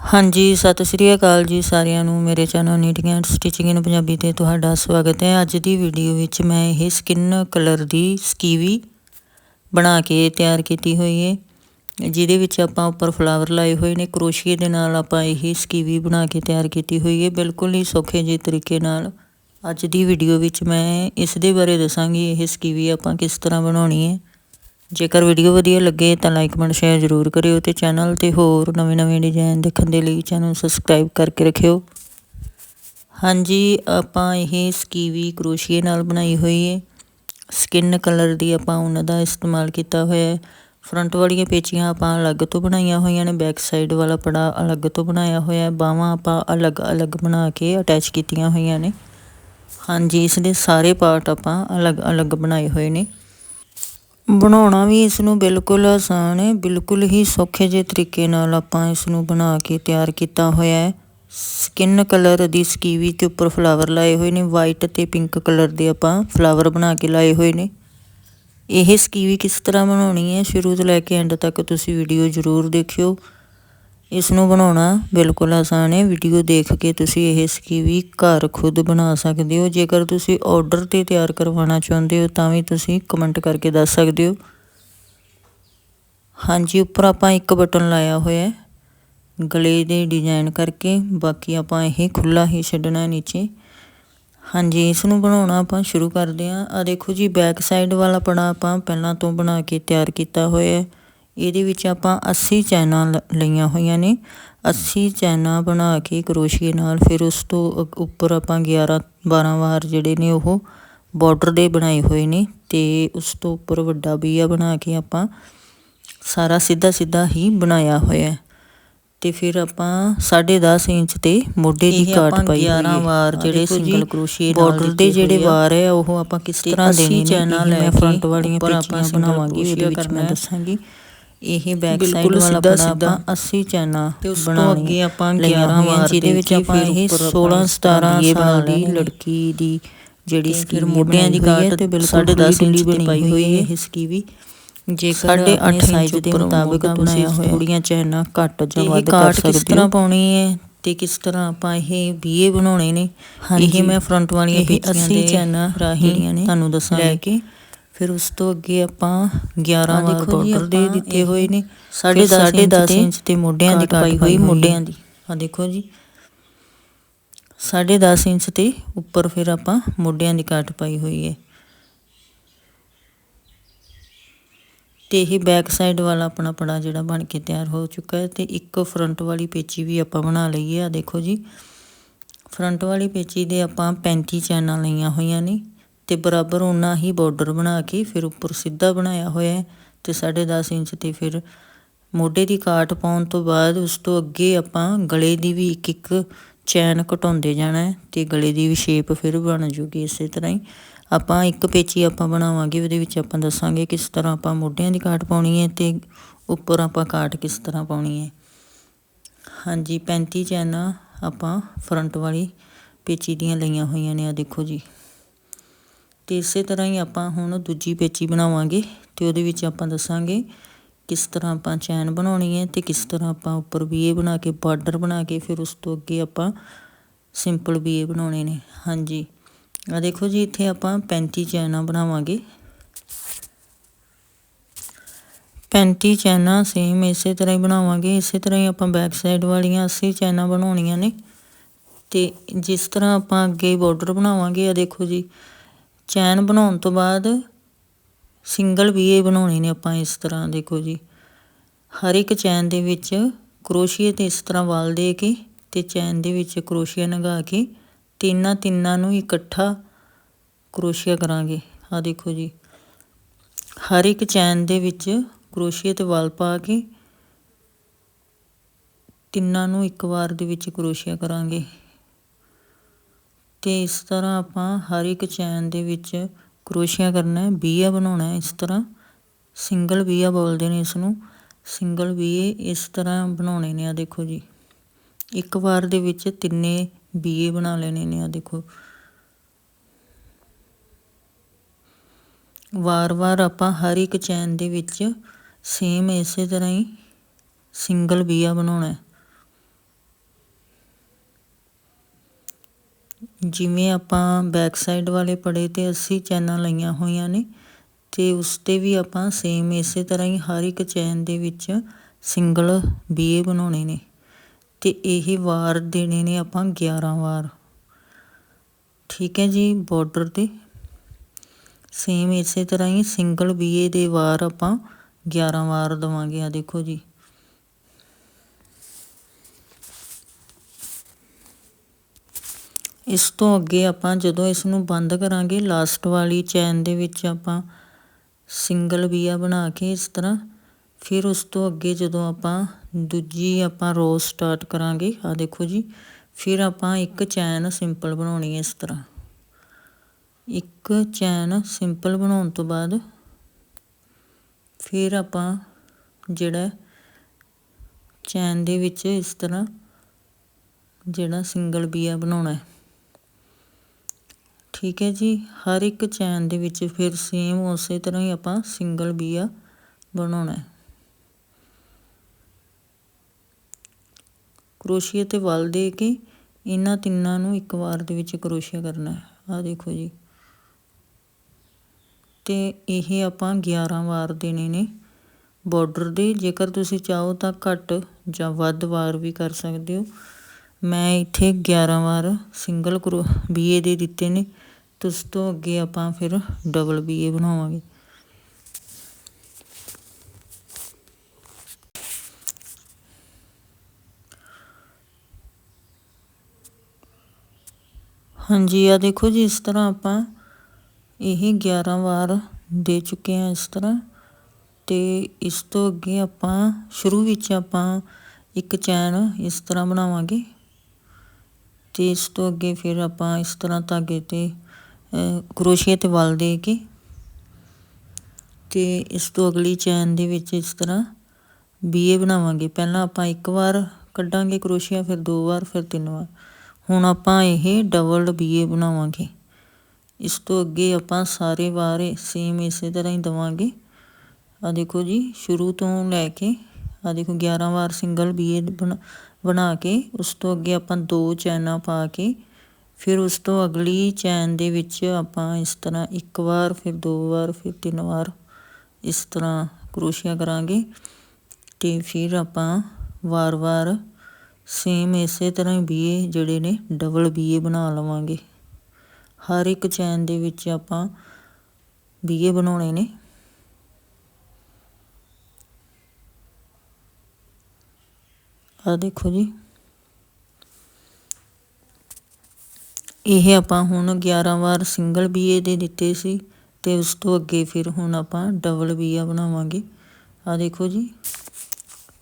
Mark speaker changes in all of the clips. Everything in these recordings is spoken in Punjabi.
Speaker 1: ਹਾਂਜੀ, ਸਤਿ ਸ਼੍ਰੀ ਅਕਾਲ ਜੀ ਸਾਰਿਆਂ ਨੂੰ। ਮੇਰੇ channel knitting and stitching in Punjabi ਤੇ ਤੁਹਾਡਾ ਸਵਾਗਤ ਹੈ। ਅੱਜ ਦੀ ਵੀਡੀਓ ਵਿੱਚ ਮੈਂ ਇਹ ਸਕਿਨ ਕਲਰ ਦੀ ਸਕੀਵੀ ਬਣਾ ਕੇ ਤਿਆਰ ਕੀਤੀ ਹੋਈ ਹੈ। ਜਿਹਦੇ ਵਿੱਚ ਆਪਾਂ ਉੱਪਰ ਫਲਾਵਰ ਲਾਏ ਹੋਏ ਨੇ। ਕਰੋਸ਼ੀਏ ਦੇ ਨਾਲ ਆਪਾਂ ਇਹ ਸਕੀਵੀ ਬਣਾ ਕੇ ਤਿਆਰ ਕੀਤੀ ਹੋਈ ਹੈ। ਬਿਲਕੁਲ ਹੀ ਸੌਖੇ ਜਿਹੇ ਤਰੀਕੇ ਨਾਲ ਅੱਜ ਦੀ ਵੀਡੀਓ ਵਿੱਚ ਮੈਂ ਇਸ ਦੇ ਬਾਰੇ ਦੱਸਾਂਗੀ। ਇਹ ਸਕੀਵੀ ਆਪਾਂ ਕਿਸ ਤਰ੍ਹਾਂ ਬਣਾਉਣੀ ਹੈ। ਜੇਕਰ ਵੀਡੀਓ ਵਧੀਆ ਲੱਗੇ ਤਾਂ ਲਾਈਕ ਕਮੈਂਟ ਸ਼ੇਅਰ ਜ਼ਰੂਰ ਕਰਿਓ ਤੇ ਚੈਨਲ ਤੇ ਹੋਰ ਨਵੇਂ-ਨਵੇਂ ਡਿਜ਼ਾਈਨ ਦੇਖਣ ਦੇ ਲਈ ਚੈਨਲ ਸਬਸਕ੍ਰਾਈਬ ਕਰਕੇ ਰੱਖਿਓ। ਹਾਂਜੀ, ਆਪਾਂ ਇਹ ਸਕੀਵੀ ਕਰੋਸ਼ੀਏ ਨਾਲ ਬਣਾਈ ਹੋਈ ਹੈ ਸਕਿਨ ਕਲਰ ਦੀ ਆਪਾਂ ਉਹਨਾਂ ਦਾ ਇਸਤੇਮਾਲ ਕੀਤਾ ਹੋਇਆ ਹੈ ਫਰੰਟ ਵਾਲੀਆਂ ਪੇਚੀਆਂ ਆਪਾਂ ਅਲੱਗ ਤੋਂ ਬਣਾਈਆਂ ਹੋਈਆਂ ਨੇ ਬੈਕ ਸਾਈਡ ਵਾਲਾ ਪੜਾ ਅਲੱਗ ਤੋਂ ਬਣਾਇਆ ਹੋਇਆ ਹੈ ਬਾਹਾਂ ਆਪਾਂ ਅਲੱਗ-ਅਲੱਗ ਬਣਾ ਕੇ ਅਟੈਚ ਕੀਤੀਆਂ ਹੋਈਆਂ ਨੇ। ਹਾਂਜੀ, ਇਸ ਦੇ ਸਾਰੇ ਪਾਰਟ ਆਪਾਂ ਅਲੱਗ-ਅਲੱਗ ਬਣਾਏ ਹੋਏ ਨੇ। ਬਣਾਉਣਾ ਵੀ ਇਸ ਨੂੰ ਬਿਲਕੁਲ ਆਸਾਨ ਹੈ, ਬਿਲਕੁਲ ਹੀ ਸੌਖੇ ਜਿਹੇ ਤਰੀਕੇ ਨਾਲ ਆਪਾਂ ਇਸ ਨੂੰ ਬਣਾ ਕੇ ਤਿਆਰ ਕੀਤਾ ਹੋਇਆ ਹੈ। ਸਕਿਨ ਕਲਰ ਦੀ ਸਕੀਵੀ ਤੇ ਉੱਪਰ ਫਲਾਵਰ ਲਾਏ ਹੋਏ ਨੇ ਵਾਈਟ ਤੇ ਪਿੰਕ ਕਲਰ ਦੇ ਆਪਾਂ ਫਲਾਵਰ ਬਣਾ ਕੇ ਲਾਏ ਹੋਏ ਨੇ। ਇਹ ਸਕੀਵੀ ਕਿਸ ਤਰ੍ਹਾਂ ਬਣਾਉਣੀ ਹੈ, ਸ਼ੁਰੂ ਤੋਂ ਲੈ ਕੇ ਐਂਡ ਤੱਕ ਤੁਸੀਂ ਵੀਡੀਓ ਜ਼ਰੂਰ ਦੇਖਿਓ। ਇਸ ਨੂੰ ਬਣਾਉਣਾ ਬਿਲਕੁਲ ਆਸਾਨ ਹੈ। ਵੀਡੀਓ ਦੇਖ ਕੇ ਤੁਸੀਂ ਇਹ ਸਕੀਵੀ ਘਰ ਖੁਦ ਬਣਾ ਸਕਦੇ ਹੋ। ਜੇਕਰ ਤੁਸੀਂ ਆਰਡਰ ਤੇ ਤਿਆਰ ਕਰਵਾਉਣਾ ਚਾਹੁੰਦੇ ਹੋ, ਤਾਂ ਵੀ ਤੁਸੀਂ ਕਮੈਂਟ ਕਰਕੇ ਦੱਸ ਸਕਦੇ ਹੋ। ਹਾਂਜੀ, ਉੱਪਰ ਆਪਾਂ ਇੱਕ ਬਟਨ ਲਾਇਆ ਹੋਇਆ ਹੈ। ਗਲੇ ਦੇ ਡਿਜ਼ਾਈਨ ਕਰਕੇ। ਬਾਕੀ ਆਪਾਂ ਇਹ ਖੁੱਲਾ ਹੀ ਛੱਡਣਾ ਨੀਚੇ। ਹਾਂਜੀ ਇਸ ਨੂੰ ਬਣਾਉਣਾ ਆਪਾਂ ਸ਼ੁਰੂ ਕਰਦੇ ਹਾਂ। ਆ ਦੇਖੋ ਜੀ ਬੈਕ ਸਾਈਡ ਵਾਲਾ ਪੜਾ ਆਪਾਂ ਪਹਿਲਾਂ ਤੋਂ ਬਣਾ ਕੇ ਤਿਆਰ ਕੀਤਾ ਹੋਇਆ ਹੈ। ਇਹਦੇ ਵਿੱਚ ਆਪਾਂ 80 ਚੈਨਾਂ ਲਈਆਂ ਹੋਈਆਂ ਨੇ। 80 ਚੈਨਾਂ ਬਣਾ ਕੇ ਕਰੋਸ਼ੀਏ ਨਾਲ ਫਿਰ ਉਸ ਤੋਂ ਉੱਪਰ ਆਪਾਂ 11 12 ਵਾਰ ਜਿਹੜੇ ਨੇ ਉਹ ਬਾਰਡਰ ਦੇ ਬਣਾਏ ਹੋਏ ਨੇ ਤੇ ਉਸ ਤੋਂ ਉੱਪਰ ਵੱਡਾ ਬੀਆ ਬਣਾ ਕੇ ਆਪਾਂ ਸਾਰਾ ਸਿੱਧਾ ਸਿੱਧਾ ਹੀ ਬਣਾਇਆ ਹੋਇਆ ਹੈ। ਤੇ ਫਿਰ ਆਪਾਂ 10.5 ਇੰਚ ਤੇ ਮੋਢੇ ਦੀ ਕਾਟ ਪਾਈ ਹੋਈ 11 ਵਾਰ ਜਿਹੜੇ ਸਿੰਗਲ ਕਰੋਸ਼ੀਏ ਨਾਲ ਬਾਰਡਰ ਦੇ ਜਿਹੜੇ ਵਾਰ ਹੈ ਉਹ ਆਪਾਂ ਕਿਸ ਤਰ੍ਹਾਂ ਦੇਣੇ ਨੇ ਚੈਨਾਂ ਲੈ ਫਰੰਟ ਵਾਲੀਆਂ ਪੇਚੀਆਂ ਬਣਾਵਾਂਗੇ ਉਹਦੇ ਵਿੱਚ ਮੈਂ ਦੱਸਾਂਗੀ। ਇਹ ਬੈਕ ਸਾਈਡ ਵਾਲਾ ਆਪਾਂ 80 ਚੈਨਾ ਤੇ ਉਸ ਤੋਂ ਅੱਗੇ ਆਪਾਂ 11 ਵਾਰ ਜਿਹਦੇ ਵਿੱਚ ਆਪਾਂ ਇਹ 16 17 ਸਾਲ ਦੀ ਲੜਕੀ ਦੀ ਜਿਹੜੀ ਸਕਿਨ ਮੋਢਿਆਂ ਦੀ ਕਾਟ ਤੇ ਬਿਲਕੁਲ 10.5 ਇੰਚ ਦੀ ਪਾਈ ਹੋਈ ਹੈ ਇਹ ਸਕੀਵੀ ਜੇਕਰ 8.5 ਸਾਈਜ਼ ਦੇ ਮੁਤਾਬਕ ਤੁਸੀਂ ਥੋੜੀਆਂ ਚੈਨਾ ਘੱਟ ਜਾਂ ਵੱਧ ਕਰ ਸਕਦੇ ਹੋ। ਕਿਸ ਤਰ੍ਹਾਂ ਪਾਉਣੀ ਹੈ ਤੇ ਕਿਸ ਤਰ੍ਹਾਂ ਆਪਾਂ ਇਹ ਬੀਏ ਬਣਾਉਣੇ ਨੇ? ਇਹ ਮੈਂ ਫਰੰਟ ਵਾਲੀਆਂ ਪੇਚੀਆਂ ਦੇ ਚੈਨਾ ਰਾਹੀਂ ਤੁਹਾਨੂੰ ਦੱਸਾਂ ਲੈ ਕੇ ਫਿਰ ਉਸ ਤੋਂ ਅੱਗੇ ਆਪਾਂ 11 ਵਾਰ ਬਾਰਡਰ ਦੇ ਦਿੱਤੇ ਹੋਏ ਨੇ। 10.5 ਇੰਚ ਤੇ ਮੋਢਿਆਂ ਦੀ ਕਾਟ ਹੋਈ ਮੋਢਿਆਂ ਦੀ। ਆ ਦੇਖੋ ਜੀ। 10.5 ਇੰਚ ਤੇ ਉੱਪਰ ਫਿਰ ਆਪਾਂ ਮੋਢਿਆਂ ਦੀ ਕਾਟ ਪਾਈ ਹੋਈ ਹੈ। ਤੇ ਇਹ ਬੈਕ ਸਾਈਡ ਵਾਲਾ ਆਪਣਾ ਪੜਾ ਜਿਹੜਾ ਬਣ ਕੇ ਤਿਆਰ ਹੋ ਚੁੱਕਾ ਹੈ ਤੇ ਇੱਕ ਫਰੰਟ ਵਾਲੀ ਪੇਚੀ ਵੀ ਆਪਾਂ ਬਣਾ ਲਈ ਹੈ। ਆ ਦੇਖੋ ਜੀ। ਫਰੰਟ ਵਾਲੀ ਪੇਚੀ ਦੇ ਆਪਾਂ 35 ਚੈਨਾਂ ਲਈਆਂ ਹੋਈਆਂ ਨੇ। ਤੇ ਬਰਾਬਰ ਉਨਾ ਹੀ ਬਾਰਡਰ ਬਣਾ ਕੇ ਫਿਰ ਉੱਪਰ ਸਿੱਧਾ ਬਣਾਇਆ ਹੋਇਆ ਹੈ ਤੇ 10.5 ਇੰਚ ਤੇ ਫਿਰ ਮੋਢੇ ਦੀ ਕਾਟ ਪਾਉਣ ਤੋਂ ਬਾਅਦ ਉਸ ਤੋਂ ਅੱਗੇ ਆਪਾਂ ਗਲੇ ਦੀ ਵੀ ਇੱਕ ਇੱਕ ਚੈਨ ਘਟਾਉਂਦੇ ਜਾਣਾ ਹੈ ਤੇ ਗਲੇ ਦੀ ਵੀ ਸ਼ੇਪ ਫਿਰ ਬਣ ਜੂਗੀ ਇਸੇ ਤਰ੍ਹਾਂ ਹੀ। ਆਪਾਂ ਇੱਕ ਪੇਚੀ ਆਪਾਂ ਬਣਾਵਾਂਗੇ, ਉਹਦੇ ਵਿੱਚ ਆਪਾਂ ਦੱਸਾਂਗੇ ਕਿਸ ਤਰ੍ਹਾਂ ਆਪਾਂ ਮੋਢਿਆਂ ਦੀ ਕਾਟ ਪਾਉਣੀ ਹੈ ਤੇ ਉੱਪਰ ਆਪਾਂ ਕਾਟ ਕਿਸ ਤਰ੍ਹਾਂ ਪਾਉਣੀ ਹੈ। ਹਾਂਜੀ 35 ਚੈਨਾਂ ਆਪਾਂ ਫਰੰਟ ਵਾਲੀ ਪੇਚੀ ਦੀਆਂ ਲਈਆਂ ਹੋਈਆਂ ਨੇ ਆ ਦੇਖੋ ਜੀ। ਅਤੇ ਇਸੇ ਤਰ੍ਹਾਂ ਹੀ ਆਪਾਂ ਹੁਣ ਦੂਜੀ ਪੇਚੀ ਬਣਾਵਾਂਗੇ ਅਤੇ ਉਹਦੇ ਵਿੱਚ ਆਪਾਂ ਦੱਸਾਂਗੇ ਕਿਸ ਤਰ੍ਹਾਂ ਆਪਾਂ ਚੈਨ ਬਣਾਉਣੀ ਹੈ ਅਤੇ ਕਿਸ ਤਰ੍ਹਾਂ ਆਪਾਂ ਉੱਪਰ ਬੀਏ ਬਣਾ ਕੇ, ਬਾਰਡਰ ਬਣਾ ਕੇ, ਫਿਰ ਉਸ ਤੋਂ ਅੱਗੇ ਆਪਾਂ ਸਿੰਪਲ ਬੀਏ ਬਣਾਉਣੇ ਨੇ। ਹਾਂਜੀ। ਆ ਦੇਖੋ ਜੀ, ਇੱਥੇ ਆਪਾਂ 35 ਚੈਨਾਂ ਬਣਾਵਾਂਗੇ। 35 ਚੈਨਾਂ ਸੇਮ ਇਸੇ ਤਰ੍ਹਾਂ ਹੀ ਬਣਾਵਾਂਗੇ। ਇਸੇ ਤਰ੍ਹਾਂ ਹੀ ਆਪਾਂ ਬੈਕ ਸਾਈਡ ਵਾਲੀਆਂ 80 ਚੈਨਾਂ ਬਣਾਉਣੀਆਂ ਨੇ। ਤੇ ਜਿਸ ਤਰ੍ਹਾਂ ਆਪਾਂ ਅੱਗੇ ਬਾਰਡਰ ਬਣਾਵਾਂਗੇ ਆ ਦੇਖੋ ਜੀ ਚੈਨ ਬਣਾਉਣ ਤੋਂ ਬਾਅਦ ਸਿੰਗਲ ਵੀਏ ਬਣਾਉਣੇ ਨੇ ਆਪਾਂ ਇਸ ਤਰ੍ਹਾਂ, ਦੇਖੋ ਜੀ। ਹਰ ਇੱਕ ਚੈਨ ਦੇ ਵਿੱਚ ਕਰੋਸ਼ੀਏ ਤੇ ਇਸ ਤਰ੍ਹਾਂ ਵਾਲ ਦੇ ਕੇ ਤੇ ਚੈਨ ਦੇ ਵਿੱਚ ਕਰੋਸ਼ੀਆ ਲਗਾ ਕੇ ਤਿੰਨਾਂ ਤਿੰਨਾਂ ਨੂੰ ਇਕੱਠਾ ਕਰੋਸ਼ੀਆ ਕਰਾਂਗੇ। ਆ ਦੇਖੋ ਜੀ। ਹਰ ਇੱਕ ਚੈਨ ਦੇ ਵਿੱਚ ਕਰੋਸ਼ੀਏ ਤੇ ਵਾਲ ਪਾ ਕੇ ਤਿੰਨਾਂ ਨੂੰ ਇੱਕ ਵਾਰ ਦੇ ਵਿੱਚ ਕਰੋਸ਼ੀਆ ਕਰਾਂਗੇ। ਅਤੇ ਇਸ ਤਰ੍ਹਾਂ ਆਪਾਂ ਹਰ ਇੱਕ ਚੈਨ ਦੇ ਵਿੱਚ ਕਰੋਸ਼ੀਆ ਕਰਨਾ ਹੈ, ਬੀਆ ਬਣਾਉਣਾ ਇਸ ਤਰ੍ਹਾਂ। ਸਿੰਗਲ ਬੀਆ ਬੋਲਦੇ ਨੇ ਇਸ ਨੂੰ ਸਿੰਗਲ ਬੀਏ ਇਸ ਤਰ੍ਹਾਂ ਬਣਾਉਣੇ ਨੇ ਆ ਦੇਖੋ ਜੀ। ਇੱਕ ਵਾਰ ਦੇ ਵਿੱਚ ਤਿੰਨੇ ਬੀਏ ਬਣਾ ਲੈਣੇ ਨੇ ਆ ਦੇਖੋ। ਵਾਰ-ਵਾਰ ਆਪਾਂ ਹਰ ਇੱਕ ਚੈਨ ਦੇ ਵਿੱਚ ਸੇਮ ਇਸੇ ਤਰ੍ਹਾਂ ਹੀ ਸਿੰਗਲ ਬੀਆ ਬਣਾਉਣਾ ਜਿਵੇਂ ਆਪਾਂ ਬੈਕ ਸਾਈਡ ਵਾਲੇ ਪੜੇ ਤੇ 80 ਚੈਨਾਂ ਲਈਆਂ ਹੋਈਆਂ ਨੇ, ਤੇ ਉਸ ਤੇ ਵੀ ਆਪਾਂ ਸੇਮ ਇਸੇ ਤਰ੍ਹਾਂ ਹੀ ਹਰ ਇੱਕ ਚੈਨ ਦੇ ਵਿੱਚ ਸਿੰਗਲ ਬੀਏ ਬਣਾਉਣੇ ਨੇ। ਤੇ ਇਹ ਵਾਰ ਦੇਣੇ ਨੇ ਆਪਾਂ 11 ਵਾਰ। ਠੀਕ ਹੈ ਜੀ ਬਾਰਡਰ ਤੇ। ਸੇਮ ਇਸੇ ਤਰ੍ਹਾਂ ਹੀ ਸਿੰਗਲ ਬੀਏ ਦੇ ਵਾਰ ਆਪਾਂ 11 ਵਾਰ ਦਵਾਂਗੇ। ਆ ਦੇਖੋ ਜੀ। ਇਸ ਤੋਂ ਅੱਗੇ ਆਪਾਂ ਜਦੋਂ ਇਸ ਨੂੰ ਬੰਦ ਕਰਾਂਗੇ ਲਾਸਟ ਵਾਲੀ ਚੈਨ ਦੇ ਵਿੱਚ ਆਪਾਂ ਸਿੰਗਲ ਬੀਆ ਬਣਾ ਕੇ ਇਸ ਤਰ੍ਹਾਂ, ਫਿਰ ਉਸ ਤੋਂ ਅੱਗੇ ਜਦੋਂ ਆਪਾਂ ਦੂਜੀ ਆਪਾਂ ਰੋ ਸਟਾਰਟ ਕਰਾਂਗੇ ਆ ਦੇਖੋ ਜੀ, ਫਿਰ ਆਪਾਂ ਇੱਕ ਚੈਨ ਸਿੰਪਲ ਬਣਾਉਣੀ ਹੈ ਇਸ ਤਰ੍ਹਾਂ। ਇੱਕ ਚੈਨ ਸਿੰਪਲ ਬਣਾਉਣ ਤੋਂ ਬਾਅਦ ਫਿਰ ਆਪਾਂ ਜਿਹੜਾ ਚੈਨ ਦੇ ਵਿੱਚ ਇਸ ਤਰ੍ਹਾਂ ਜਿਹੜਾ ਸਿੰਗਲ ਬੀਆ ਬਣਾਉਣਾ ਹੈ। ਠੀਕ ਹੈ ਜੀ, ਹਰ ਇੱਕ ਚੈਨ ਦੇ ਵਿੱਚ ਫਿਰ ਸੇਮ ਉਸੇ ਤਰ੍ਹਾਂ ਹੀ ਆਪਾਂ ਸਿੰਗਲ ਬੀਆ ਬਣਾਉਣਾ ਹੈ। ਕਰੋਸ਼ੀਏ ਤੇ ਵਲ ਦੇ ਕੇ ਇਹਨਾਂ ਤਿੰਨਾਂ ਨੂੰ ਇੱਕ ਵਾਰ ਦੇ ਵਿੱਚ ਕਰੋਸ਼ੀਆ ਕਰਨਾ ਹੈ। ਆ ਦੇਖੋ ਜੀ। ਤੇ ਇਹ ਆਪਾਂ 11 ਵਾਰ ਦੇਣੇ ਨੇ। ਬਾਰਡਰ ਦੇ, ਜੇਕਰ ਤੁਸੀਂ ਚਾਹੋ ਤਾਂ ਘੱਟ ਜਾਂ ਵੱਧ ਵਾਰ ਵੀ ਕਰ ਸਕਦੇ ਹੋ। ਮੈਂ ਇੱਥੇ 11 ਵਾਰ ਸਿੰਗਲ ਬੀਏ ਦੇ ਦਿੱਤੇ ਨੇ। ਤੇ ਉਸ ਤੋਂ ਅੱਗੇ ਆਪਾਂ ਫਿਰ ਡਬਲ ਬੀਏ ਬਣਾਵਾਂਗੇ। ਹਾਂਜੀ ਆ ਦੇਖੋ ਜੀ, ਇਸ ਤਰ੍ਹਾਂ ਆਪਾਂ ਇਹ 11 ਵਾਰ ਦੇ ਚੁੱਕੇ ਹਾਂ ਇਸ ਤਰ੍ਹਾਂ। ਤੇ ਇਸ ਤੋਂ ਅੱਗੇ ਆਪਾਂ, ਸ਼ੁਰੂ ਵਿੱਚ ਆਪਾਂ ਇੱਕ ਚੈਨ ਇਸ ਤਰ੍ਹਾਂ ਬਣਾਵਾਂਗੇ। ਤੇ ਇਸ ਤੋਂ ਅੱਗੇ ਫਿਰ ਆਪਾਂ ਇਸ ਤਰ੍ਹਾਂ ਧਾਗੇ ਤੇ ਕਰੋਸ਼ੀਏ ਤੇ ਵਲ ਦੇ ਕੇ ਤੇ ਇਸ ਤੋਂ ਅਗਲੀ ਚੈਨ ਦੇ ਵਿੱਚ ਇਸ ਤਰ੍ਹਾਂ ਬੀਏ ਬਣਾਵਾਂਗੇ। ਪਹਿਲਾਂ ਆਪਾਂ ਇੱਕ ਵਾਰ ਕੱਢਾਂਗੇ ਕਰੋਸ਼ੀਆ, ਫਿਰ ਦੋ ਵਾਰ, ਫਿਰ ਤਿੰਨ ਵਾਰ। ਹੁਣ ਆਪਾਂ ਇਹ ਡਬਲ ਬੀਏ ਬਣਾਵਾਂਗੇ। ਇਸ ਤੋਂ ਅੱਗੇ ਆਪਾਂ ਸਾਰੇ ਵਾਰ ਸੇਮ ਇਸੇ ਤਰ੍ਹਾਂ ਹੀ ਦਵਾਂਗੇ। ਆ ਦੇਖੋ ਜੀ, ਸ਼ੁਰੂ ਤੋਂ ਲੈ ਕੇ ਆ ਦੇਖੋ 11 ਵਾਰ ਸਿੰਗਲ ਬੀਏ ਬਣਾ ਬਣਾ ਕੇ, ਉਸ ਤੋਂ ਅੱਗੇ ਆਪਾਂ ਦੋ ਚੈਨਾਂ ਪਾ ਕੇ, ਫਿਰ ਉਸ ਤੋਂ ਅਗਲੀ ਚੈਨ ਦੇ ਵਿੱਚ ਆਪਾਂ ਇਸ ਤਰ੍ਹਾਂ ਇੱਕ ਵਾਰ, ਫਿਰ ਦੋ ਵਾਰ, ਫਿਰ ਤਿੰਨ ਵਾਰ ਇਸ ਤਰ੍ਹਾਂ ਕਰੋਸ਼ੀਆ ਕਰਾਂਗੇ ਤੇ ਫਿਰ ਆਪਾਂ ਵਾਰ-ਵਾਰ ਸੇਮ ਇਸੇ ਤਰ੍ਹਾਂ ਹੀ ਬੀਏ ਜਿਹੜੇ ਨੇ ਡਬਲ ਬੀਏ ਬਣਾ ਲਵਾਂਗੇ। ਹਰ ਇੱਕ ਚੈਨ ਦੇ ਵਿੱਚ ਆਪਾਂ ਬੀਏ ਬਣਾਉਣੇ ਨੇ। ਆ ਦੇਖੋ ਜੀ। ਇਹ ਆਪਾਂ ਹੁਣ 11 ਵਾਰ ਸਿੰਗਲ ਬੀਏ ਦੇ ਦਿੱਤੇ ਸੀ ਤੇ ਉਸ ਤੋਂ ਅੱਗੇ ਫਿਰ ਹੁਣ ਆਪਾਂ ਡਬਲ ਬੀਆ ਬਣਾਵਾਂਗੇ। ਆ ਦੇਖੋ ਜੀ।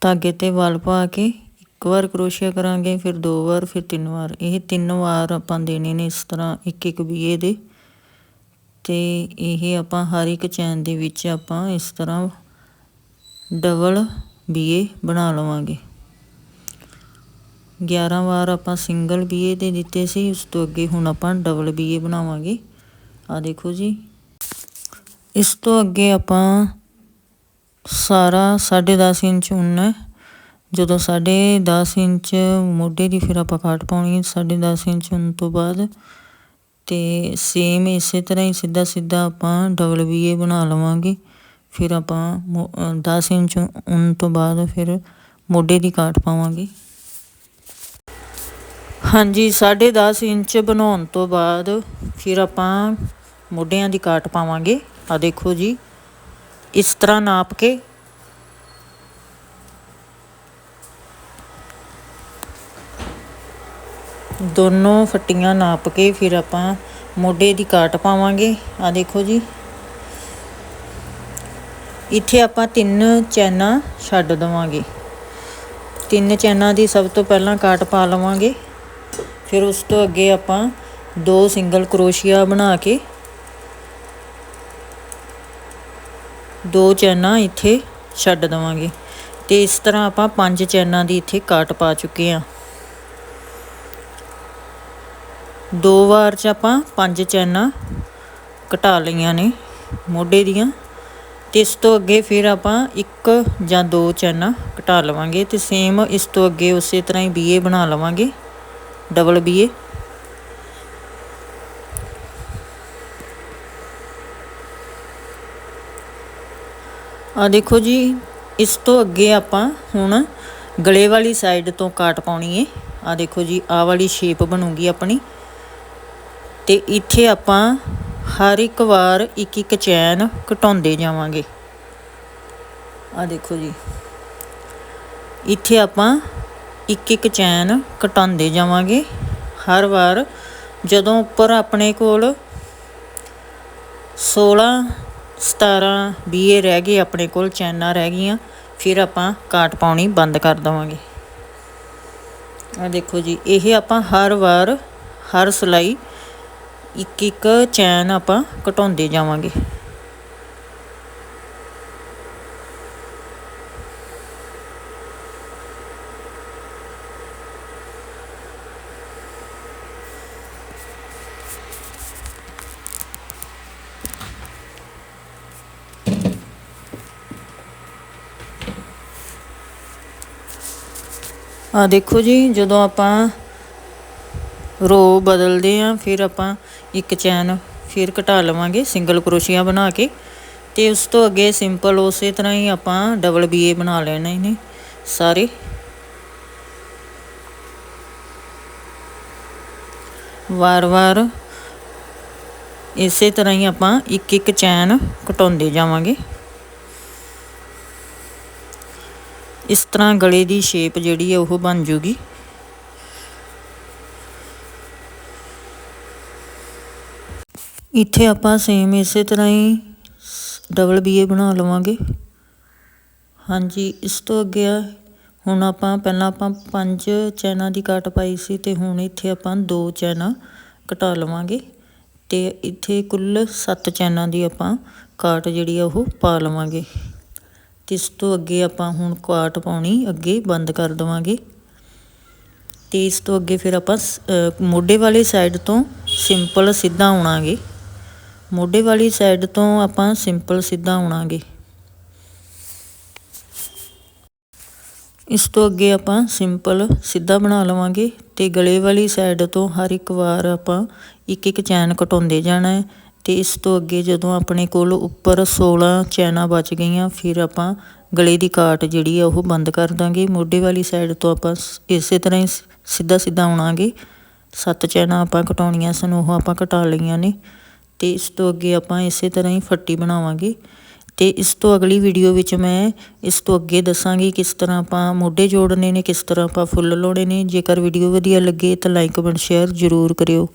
Speaker 1: ਧਾਗੇ ਤੇ ਵਲ ਪਾ ਕੇ ਇੱਕ ਵਾਰ ਕਰੋਸ਼ੀਆ ਕਰਾਂਗੇ, ਫਿਰ ਦੋ ਵਾਰ, ਫਿਰ ਤਿੰਨ ਵਾਰ। ਇਹ ਤਿੰਨ ਵਾਰ ਆਪਾਂ ਦੇਣੇ ਨੇ ਇਸ ਤਰ੍ਹਾਂ ਇੱਕ ਇੱਕ ਬੀਏ ਦੇ। ਤੇ ਇਹ ਆਪਾਂ ਹਰ ਇੱਕ ਚੈਨ ਦੇ ਵਿੱਚ ਆਪਾਂ ਇਸ ਤਰ੍ਹਾਂ ਡਬਲ ਬੀਏ ਬਣਾ ਲਵਾਂਗੇ। 11 ਵਾਰ ਆਪਾਂ ਸਿੰਗਲ ਬੀਏ ਦੇ ਦਿੱਤੇ ਸੀ, ਉਸ ਤੋਂ ਅੱਗੇ ਹੁਣ ਆਪਾਂ ਡਬਲ ਬੀਏ ਬਣਾਵਾਂਗੇ। ਆ ਦੇਖੋ ਜੀ। ਇਸ ਤੋਂ ਅੱਗੇ ਆਪਾਂ ਸਾਰਾ 10.5 ਇੰਚ ਉਨ ਜਦੋਂ 10.5 ਇੰਚ ਮੋਢੇ ਦੀ ਫਿਰ ਆਪਾਂ ਕਾਟ ਪਾਉਣੀ ਹੈ 10.5 ਇੰਚ ਉਨ ਤੋਂ ਬਾਅਦ। ਤੇ ਸੇਮ ਇਸੇ ਤਰ੍ਹਾਂ ਹੀ ਸਿੱਧਾ ਸਿੱਧਾ ਆਪਾਂ ਡਬਲ ਬੀਏ ਬਣਾ ਲਵਾਂਗੇ। ਫਿਰ ਆਪਾਂ 10 ਇੰਚ ਉਨ ਤੋਂ ਬਾਅਦ ਫਿਰ ਮੋਢੇ ਦੀ ਕਾਟ ਪਾਵਾਂਗੇ। ਹਾਂਜੀ 10.5 ਇੰਚ ਬਣਾਉਣ ਤੋਂ ਬਾਅਦ ਫਿਰ ਆਪਾਂ ਮੋਢਿਆਂ ਦੀ ਕਾਟ ਪਾਵਾਂਗੇ। ਆ ਦੇਖੋ ਜੀ, ਇਸ ਤਰ੍ਹਾਂ ਨਾਪ ਕੇ। ਦੋਨੋਂ ਫੱਟੀਆਂ ਨਾਪ ਕੇ ਫਿਰ ਆਪਾਂ ਮੋਢੇ ਦੀ ਕਾਟ ਪਾਵਾਂਗੇ। ਆ ਦੇਖੋ ਜੀ। ਇੱਥੇ ਆਪਾਂ ਤਿੰਨ ਚੈਨਾਂ ਛੱਡ ਦਵਾਂਗੇ। ਤਿੰਨ ਚੈਨਾਂ ਦੀ ਸਭ ਤੋਂ ਪਹਿਲਾਂ ਕਾਟ ਪਾ ਲਵਾਂਗੇ। ਫਿਰ ਉਸ ਤੋਂ ਅੱਗੇ ਆਪਾਂ ਦੋ ਸਿੰਗਲ ਕਰੋਸ਼ੀਆ ਬਣਾ ਕੇ ਦੋ ਚੈਨਾਂ ਇੱਥੇ ਛੱਡ ਦਵਾਂਗੇ। ਤੇ ਇਸ ਤਰ੍ਹਾਂ ਆਪਾਂ ਪੰਜ ਚੈਨਾਂ ਦੀ ਇੱਥੇ ਕਾਟ ਪਾ ਚੁੱਕੇ ਆ ਦੋ ਵਾਰ ਚ ਆਪਾਂ ਪੰਜ ਚੈਨਾਂ ਘਟਾ ਲਈਆਂ ਨੇ ਮੋਢੇ ਦੀਆਂ। ਤੇ ਇਸ ਤੋਂ ਅੱਗੇ ਫਿਰ ਆਪਾਂ ਇੱਕ ਜਾਂ ਦੋ ਚੈਨਾਂ ਘਟਾ ਲਵਾਂਗੇ ਤੇ ਸੇਮ ਇਸ ਤੋਂ ਅੱਗੇ ਉਸੇ ਤਰ੍ਹਾਂ ਹੀ ਬੀਏ ਬਣਾ ਲਵਾਂਗੇ। ਡਬਲ ਬੀਏ ਆ ਦੇਖੋ ਜੀ, ਇਸ ਤੋਂ ਅੱਗੇ ਆਪਾਂ ਹੁਣ ਗਲੇ ਵਾਲੀ ਸਾਈਡ ਤੋਂ ਕਾਟ ਪਾਉਣੀ ਏ। ਆ ਦੇਖੋ ਜੀ ਆ ਵਾਲੀ ਸ਼ੇਪ ਬਣੂਗੀ ਆਪਣੀ। ਤੇ ਇੱਥੇ ਆਪਾਂ ਹਰ ਇੱਕ ਵਾਰ ਇੱਕ ਇੱਕ ਚੈਨ ਘਟਾਉਂਦੇ ਜਾਵਾਂਗੇ। ਆ ਦੇਖੋ ਜੀ। ਇੱਥੇ ਆਪਾਂ ਇੱਕ ਇੱਕ ਚੈਨ ਘਟਾਉਂਦੇ ਜਾਵਾਂਗੇ। ਹਰ ਵਾਰ ਜਦੋਂ ਉੱਪਰ ਆਪਣੇ ਕੋਲ 16 17 20 ਰਹਿ ਗਏ, ਆਪਣੇ ਕੋਲ ਚੈਨਾਂ ਰਹਿ ਗਈਆਂ, ਫਿਰ ਆਪਾਂ ਕਾਟ ਪਾਉਣੀ ਬੰਦ ਕਰ ਦਵਾਂਗੇ। ਆ ਦੇਖੋ ਜੀ, ਇਹ ਆਪਾਂ ਹਰ ਵਾਰ, ਹਰ ਸਲਾਈ ਇੱਕ ਇੱਕ ਚੈਨ ਆਪਾਂ ਘਟਾਉਂਦੇ ਜਾਵਾਂਗੇ। ਆ ਦੇਖੋ ਜੀ, ਜਦੋਂ ਆਪਾਂ ਰੋ ਬਦਲਦੇ ਆ, ਫਿਰ ਆਪਾਂ ਇੱਕ ਚੈਨ ਫਿਰ ਘਟਾ ਲਵਾਂਗੇ, ਸਿੰਗਲ ਕਰੋਸ਼ੀਆ ਬਣਾ ਕੇ। ਤੇ ਉਸ ਤੋਂ ਅੱਗੇ ਸਿੰਪਲ ਉਸੇ ਤਰ੍ਹਾਂ ਹੀ ਆਪਾਂ ਡਬਲ ਬੀਏ ਬਣਾ ਲੈਣੇ ਨੇ ਸਾਰੇ। ਵਾਰ-ਵਾਰ ਇਸੇ ਤਰ੍ਹਾਂ ਹੀ ਆਪਾਂ ਇੱਕ ਇੱਕ ਚੈਨ ਘਟਾਉਂਦੇ ਜਾਵਾਂਗੇ। ਇਸ ਤਰ੍ਹਾਂ ਗਲੇ ਦੀ ਸ਼ੇਪ ਜਿਹੜੀ ਹੈ ਉਹ ਬਣ ਜੂਗੀ। ਇੱਥੇ ਆਪਾਂ ਸੇਮ ਇਸੇ ਤਰ੍ਹਾਂ ਹੀ ਡਬਲ ਬੀਏ ਬਣਾ ਲਵਾਂਗੇ। ਹਾਂਜੀ, ਇਸ ਤੋਂ ਅੱਗੇ ਹੁਣ ਆਪਾਂ ਪਹਿਲਾਂ ਆਪਾਂ ਪੰਜ ਚੈਨਾਂ ਦੀ ਕਾਟ ਪਾਈ ਸੀ ਤੇ ਹੁਣ ਇੱਥੇ ਆਪਾਂ ਦੋ ਚੈਨਾਂ ਘਟਾ ਲਵਾਂਗੇ ਤੇ ਇੱਥੇ ਕੁੱਲ 7 ਚੈਨਾਂ ਦੀ ਆਪਾਂ ਕਾਟ ਜਿਹੜੀ ਆ ਉਹ ਪਾ ਲਵਾਂਗੇ। ਇਸ ਤੋਂ ਅੱਗੇ ਆਪਾਂ ਹੁਣ ਕਾਟ ਪਾਉਣੀ, ਅੱਗੇ ਬੰਦ ਕਰ ਦਵਾਂਗੇ। ਤੇ ਇਸ ਤੋਂ ਅੱਗੇ ਫਿਰ ਆਪਾਂ ਮੋਢੇ ਵਾਲੀ ਸਾਈਡ ਤੋਂ ਸਿੰਪਲ ਸਿੱਧਾ ਆਉਣਾਗੇ। ਮੋਢੇ ਵਾਲੀ ਸਾਈਡ ਤੋਂ ਆਪਾਂ ਸਿੰਪਲ ਸਿੱਧਾ ਆਉਣਾਗੇ। ਇਸ ਤੋਂ ਅੱਗੇ ਆਪਾਂ ਸਿੰਪਲ ਸਿੱਧਾ ਬਣਾ ਲਵਾਂਗੇ ਤੇ ਗਲੇ ਵਾਲੀ ਸਾਈਡ ਤੋਂ ਹਰ ਇੱਕ ਵਾਰ ਆਪਾਂ ਇੱਕ ਇੱਕ ਚੈਨ ਘਟਾਉਂਦੇ ਜਾਣਾ ਹੈ। ਤੇ ਇਸ ਤੋਂ ਅੱਗੇ ਜਦੋਂ ਆਪਣੇ ਕੋਲ ਉੱਪਰ 16 ਚੈਨਾਂ ਬਚ ਗਈਆਂ, ਫਿਰ ਆਪਾਂ ਗਲੇ ਦੀ ਕਾਟ ਜਿਹੜੀ ਆ ਉਹ ਬੰਦ ਕਰ ਦਾਂਗੇ। ਮੋਢੇ ਵਾਲੀ ਸਾਈਡ ਤੋਂ ਆਪਾਂ ਇਸੇ ਤਰ੍ਹਾਂ ਹੀ ਸਿੱਧਾ ਸਿੱਧਾ ਆਉਣਾਗੇ। ਸੱਤ ਚੈਨਾਂ ਆਪਾਂ ਘਟਾਉਣੀਆਂ ਸਨ, ਉਹ ਆਪਾਂ ਘਟਾ ਲਈਆਂ ਨੇ। ਤੇ ਇਸ ਤੋਂ ਅੱਗੇ ਆਪਾਂ ਇਸੇ ਤਰ੍ਹਾਂ ਹੀ ਫੱਟੀ ਬਣਾਵਾਂਗੇ। ਤੇ ਇਸ ਤੋਂ ਅਗਲੀ ਵੀਡੀਓ ਵਿੱਚ ਮੈਂ ਇਸ ਤੋਂ ਅੱਗੇ ਦੱਸਾਂਗੀ ਕਿਸ ਤਰ੍ਹਾਂ ਆਪਾਂ ਮੋਢੇ ਜੋੜਨੇ ਨੇ, ਕਿਸ ਤਰ੍ਹਾਂ ਆਪਾਂ ਫੁੱਲ ਲਾਉਣੇ ਨੇ। ਜੇਕਰ ਵੀਡੀਓ ਵਧੀਆ ਲੱਗੇ ਤਾਂ ਲਾਈਕ ਕਮੈਂਟ ਸ਼ੇਅਰ ਜ਼ਰੂਰ ਕਰਿਓ।